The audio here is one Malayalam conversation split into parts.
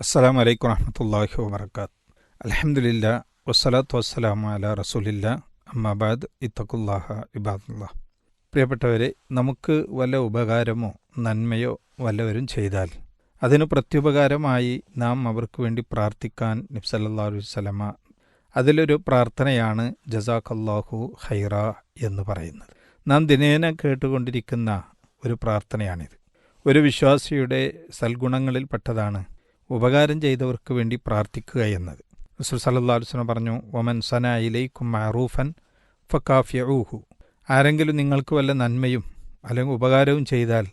അസ്സാം വലൈക്കും വറഹമത്തല്ലാഹി വാബർക്കാത്ത് അലഹമുല്ല വസ്സലാത്തു വസ്സലാമു അല റസൂലില്ല. അമ്മാബാദ് ഇത്തക്കുല്ലാഹ ഇബാദുല്ല. പ്രിയപ്പെട്ടവരെ നമുക്ക് വല്ല ഉപകാരമോ നന്മയോ വല്ലവരും ചെയ്താൽ അതിന് പ്രത്യുപകാരമായി നാം അവർക്ക് വേണ്ടി പ്രാർത്ഥിക്കാൻ നബ്സല്ലാ വസ്ലമ അതിലൊരു പ്രാർത്ഥനയാണ് ജസാഖല്ലാഹു ഹൈറ എന്ന് പറയുന്നത്. നാം ദിനേന കേട്ടുകൊണ്ടിരിക്കുന്ന ഒരു പ്രാർത്ഥനയാണിത്. ഒരു വിശ്വാസിയുടെ സൽഗുണങ്ങളിൽപ്പെട്ടതാണ് ഉപകാരം ചെയ്തവർക്ക് വേണ്ടി പ്രാർത്ഥിക്കുക എന്നത്. റസൂൽ സല്ലാ അലുസ്ലം പറഞ്ഞു ഒമൻ സന ഇലൈക്കും മാറൂഫൻ ഫക്കാഫ്യൂഹു ആരെങ്കിലും നിങ്ങൾക്ക് വല്ല നന്മയും അല്ലെങ്കിൽ ഉപകാരവും ചെയ്താൽ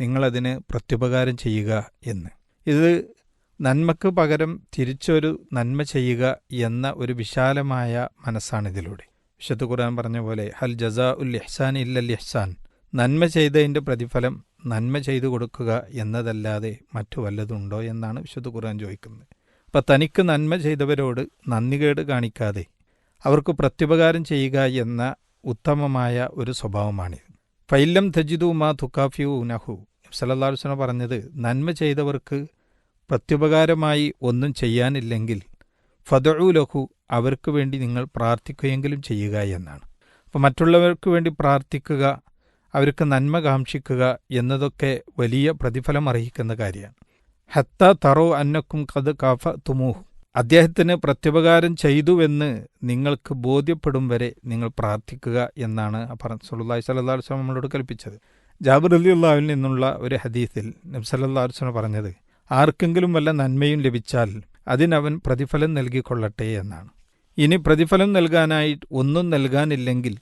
നിങ്ങളതിന് പ്രത്യുപകാരം ചെയ്യുക എന്ന്. ഇത് നന്മക്ക് പകരം തിരിച്ചൊരു നന്മ ചെയ്യുക എന്ന ഒരു വിശാലമായ മനസ്സാണിതിലൂടെ വിശുദ്ധ ഖുർആൻ പറഞ്ഞ പോലെ ഹൽ ജസാ ഉൽ ഇഹ്സാൻ ഇല്ലൽ ഇഹ്സാൻ. നന്മ ചെയ്തതിന്റെ പ്രതിഫലം നന്മ ചെയ്തു കൊടുക്കുക എന്നതല്ലാതെ മറ്റു വല്ലതുണ്ടോ എന്നാണ് വിശുദ്ധ ഖുർആൻ ചോദിക്കുന്നത്. അപ്പം തനിക്ക് നന്മ ചെയ്തവരോട് നന്ദികേട് കാണിക്കാതെ അവർക്ക് പ്രത്യുപകാരം ചെയ്യുക എന്ന ഉത്തമമായ ഒരു സ്വഭാവമാണിത്. ഫൈലം തജിദു മാ തുക്കാഫിയു നഹു. സലല്ലാസ്വന പറഞ്ഞത് നന്മ ചെയ്തവർക്ക് പ്രത്യുപകാരമായി ഒന്നും ചെയ്യാനില്ലെങ്കിൽ ഫതഴു ലഹു അവർക്ക് വേണ്ടി നിങ്ങൾ പ്രാർത്ഥിക്കുകയെങ്കിലും ചെയ്യുക എന്നാണ്. അപ്പോൾ മറ്റുള്ളവർക്ക് വേണ്ടി പ്രാർത്ഥിക്കുക അവർക്ക് നന്മ കാക്ഷിക്കുക എന്നതൊക്കെ വലിയ പ്രതിഫലം അർഹിക്കുന്ന കാര്യമാണ് ഹത്ത തറോ അന്നക്കും കത് കാഫ തുമൂഹ് അദ്ദേഹത്തിന് പ്രത്യുപകാരം ചെയ്തുവെന്ന് നിങ്ങൾക്ക് ബോധ്യപ്പെടും വരെ നിങ്ങൾ പ്രാർത്ഥിക്കുക എന്നാണ് സുല്ലാഹി സല്ലാ വസ്ലം നമ്മളോട് കൽപ്പിച്ചത്. ജാബിർ അലി അള്ളാഹുവിൽ നിന്നുള്ള ഒരു ഹദീസിൽ നബ്സല്ലാ വസ്ലം പറഞ്ഞത് ആർക്കെങ്കിലും വല്ല നന്മയും ലഭിച്ചാൽ അതിനവൻ പ്രതിഫലം നൽകിക്കൊള്ളട്ടെ എന്നാണ്. ഇനി പ്രതിഫലം നൽകാനായി ഒന്നും നൽകാനില്ലെങ്കിൽ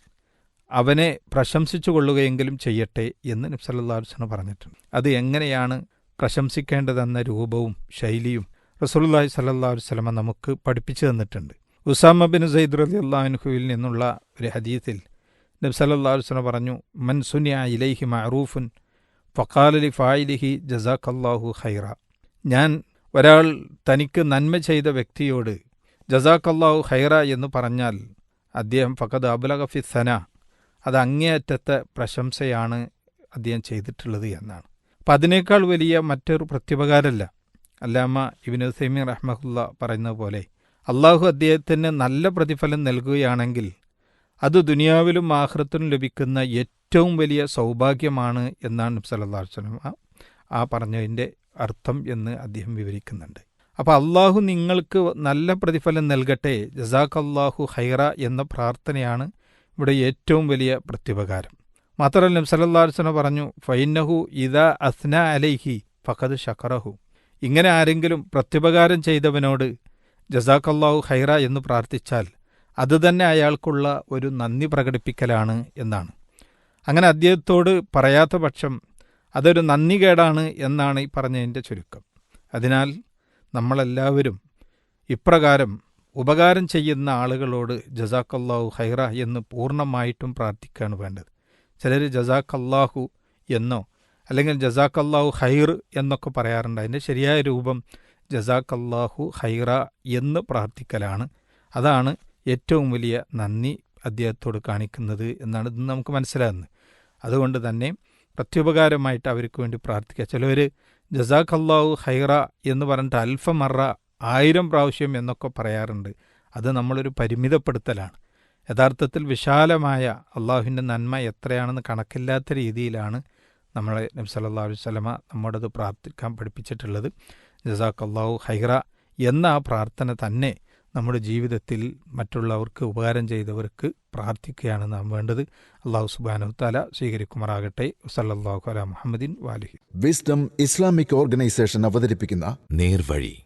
അവനെ പ്രശംസിച്ചു കൊള്ളുകയെങ്കിലും ചെയ്യട്ടെ എന്ന് നബ്സല്ലാ വസ്ലം പറഞ്ഞിട്ടുണ്ട്. അത് എങ്ങനെയാണ് പ്രശംസിക്കേണ്ടതെന്ന രൂപവും ശൈലിയും റസൂലുല്ലാഹി സല്ലാ വസ്ലമ നമുക്ക് പഠിപ്പിച്ചു തന്നിട്ടുണ്ട്. ഉസാമ ബിൻ സയ്ദ് റലി അള്ളാഹുഹുവിൽ നിന്നുള്ള ഒരു ഹദീസിൽ നബ് സല്ലാ വസ്ലം പറഞ്ഞു മൻ സുനിയ ഇലൈഹി മഅറൂഫുൻ ഫക്കാലി ഫായിലിഹി ജസാഖല്ലാഹു ഹൈറ ഞാൻ ഒരാൾ തനിക്ക് നന്മ ചെയ്ത വ്യക്തിയോട് ജസാഖല്ലാഹു ഹൈറ എന്ന് പറഞ്ഞാൽ അദ്ദേഹം ഫക്കത് അബുലഗഫി സന അത് അങ്ങേയറ്റത്തെ പ്രശംസയാണ് അദ്ദേഹം ചെയ്തിട്ടുള്ളത് എന്നാണ്. അപ്പം അതിനേക്കാൾ വലിയ മറ്റൊരു പ്രത്യുപകാരമല്ല. അല്ലാമ ഇബിനു സൈമി റഹ്മഹുല്ല പറയുന്ന പോലെ അള്ളാഹു അദ്ദേഹത്തിന് നല്ല പ്രതിഫലം നൽകുകയാണെങ്കിൽ അത് ദുനിയാവിലും ആഹൃത്തിനും ലഭിക്കുന്ന ഏറ്റവും വലിയ സൗഭാഗ്യമാണ് എന്നാണ് സല്ലാ വസ്ലം ആ പറഞ്ഞതിന്റെ അർത്ഥം എന്ന് അദ്ദേഹം വിവരിക്കുന്നുണ്ട്. അപ്പോൾ അള്ളാഹു നിങ്ങൾക്ക് നല്ല പ്രതിഫലം നൽകട്ടെ ജസാഖ് അള്ളാഹു ഹൈറ എന്ന പ്രാർത്ഥനയാണ് ഇവിടെ ഏറ്റവും വലിയ പ്രത്യുപകാരം. മാത്രമല്ല സലല്ലാസ്ന പറഞ്ഞു ഫൈനഹു ഇദ അസ്ന അലൈഹി ഫഖദ് ഷക്കറഹു ഇങ്ങനെ ആരെങ്കിലും പ്രത്യുപകാരം ചെയ്തവനോട് ജസാഖല്ലാഹു ഹൈറ എന്ന് പ്രാർത്ഥിച്ചാൽ അതുതന്നെ അയാൾക്കുള്ള ഒരു നന്ദി പ്രകടിപ്പിക്കലാണ് എന്നാണ്. അങ്ങനെ അദ്ദേഹത്തോട് പറയാത്ത പക്ഷം അതൊരു നന്ദികേടാണ് എന്നാണ് ഈ പറഞ്ഞതിന്റെ ചുരുക്കം. അതിനാൽ നമ്മളെല്ലാവരും ഇപ്രകാരം ഉപകാരം ചെയ്യുന്ന ആളുകളോട് ജസാക്കല്ലാഹു ഹൈറ എന്ന് പൂർണമായിട്ടും പ്രാർത്ഥിക്കുകയാണ് വേണ്ടത്. ചിലർ ജസാക്കല്ലാഹു എന്നോ അല്ലെങ്കിൽ ജസാക്കല്ലാഹു ഹൈർ എന്നൊക്കെ പറയാറുണ്ട്. അതിന്റെ ശരിയായ രൂപം ജസാക്കല്ലാഹു ഹൈറ എന്ന് പ്രാർത്ഥിക്കലാണ്. അതാണ് ഏറ്റവും വലിയ നന്ദി അദ്ദേഹത്തോട് കാണിക്കുന്നത് എന്നാണ് ഇന്ന് നമുക്ക് മനസ്സിലാകുന്നത്. അതുകൊണ്ട് തന്നെ പ്രത്യുപകാരമായിട്ട് അവർക്ക് വേണ്ടി പ്രാർത്ഥിക്കുക. ചിലവർ ജസാഖല്ലാഹു ഹൈറ എന്ന് പറഞ്ഞിട്ട് അൽഫമറ ആയിരം പ്രാവശ്യം എന്നൊക്കെ പറയാറുണ്ട്. അത് നമ്മളൊരു പരിമിതപ്പെടുത്തലാണ്. യഥാർത്ഥത്തിൽ വിശാലമായ അള്ളാഹുവിന്റെ നന്മ എത്രയാണെന്ന് കണക്കില്ലാത്ത രീതിയിലാണ് നമ്മളെ നബി സല്ലാ അലൈഹി സ്വലമ നമ്മോടത് പ്രാർത്ഥിക്കാൻ പഠിപ്പിച്ചിട്ടുള്ളത്. ജസാഖ് അള്ളാഹു ഹൈറ എന്ന ആ പ്രാർത്ഥന തന്നെ നമ്മുടെ ജീവിതത്തിൽ മറ്റുള്ളവർക്ക് ഉപകാരം ചെയ്തവർക്ക് പ്രാർത്ഥിക്കുകയാണ് നാം വേണ്ടത്. അള്ളാഹു സുബാനു താല സ്വീകരിക്കുമാറാകട്ടെ. സല്ലാഹു അല മുഹമ്മദിൻ വാലിഹി വിസ്ഡം ഇസ്ലാമിക് ഓർഗനൈസേഷൻ അവതരിപ്പിക്കുന്ന നേർവഴി.